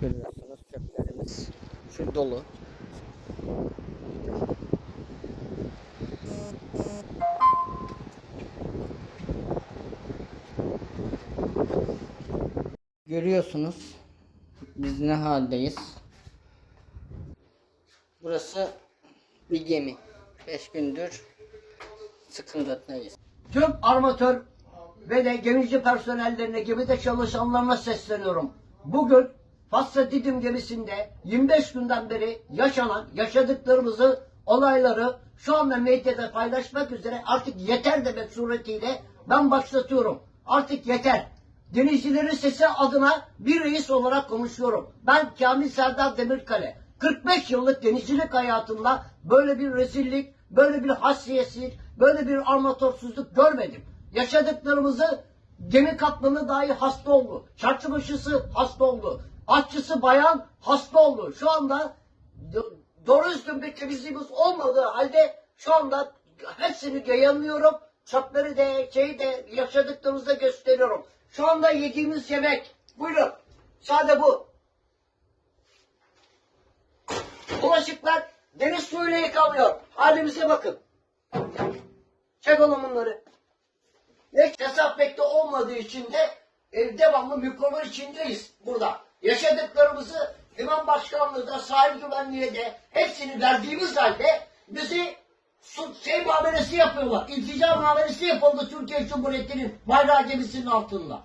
Görüyorsunuz çöplerimiz şu dolu. Görüyorsunuz biz ne haldeyiz. Burası bir gemi. 5 gündür sıkıntıdayız. Tüm armatör ve de gemici personellerine, gemide çalışanlarına sesleniyorum. Bugün Fasla Didim gemisinde 25 günden beri yaşanan, yaşadıklarımızı, olayları şu anda medyada paylaşmak üzere artık yeter demek suretiyle ben başlatıyorum. Artık yeter. Denizcilerin sesi adına bir reis olarak konuşuyorum. Ben Kamil Serdar Demirkale. 45 yıllık denizcilik hayatımda böyle bir rezillik, böyle bir hassiyetsizlik, böyle bir armatörsüzlük görmedim. Yaşadıklarımızı gemi kaptanı dahi hasta oldu. Çarşıbaşısı hasta oldu. Aşçısı bayan hasta oldu. Şu anda do- doğru düzgün bir temizliğimiz olmadığı halde şu anda hepsini yayınlıyorum. Çöpleri de şeyi de yaşadıklarımızda gösteriyorum. Şu anda yediğimiz yemek. Buyurun. Sade bu. Bulaşıklar deniz suyuyla yıkanıyor. Halimize bakın. Çek oğlum bunları. Ve dezenfekte olmadığı için de e, devamlı mikrobar içindeyiz burada. Yaşadıklarımızı İmam Başkanlığı da sahil güvenliğe de hepsini verdiğimiz halde bizi şey muamelesi yapıyorlar. İltica muamelesi yapıldı Türkiye Cumhuriyeti'nin bayrağı gemisinin altında.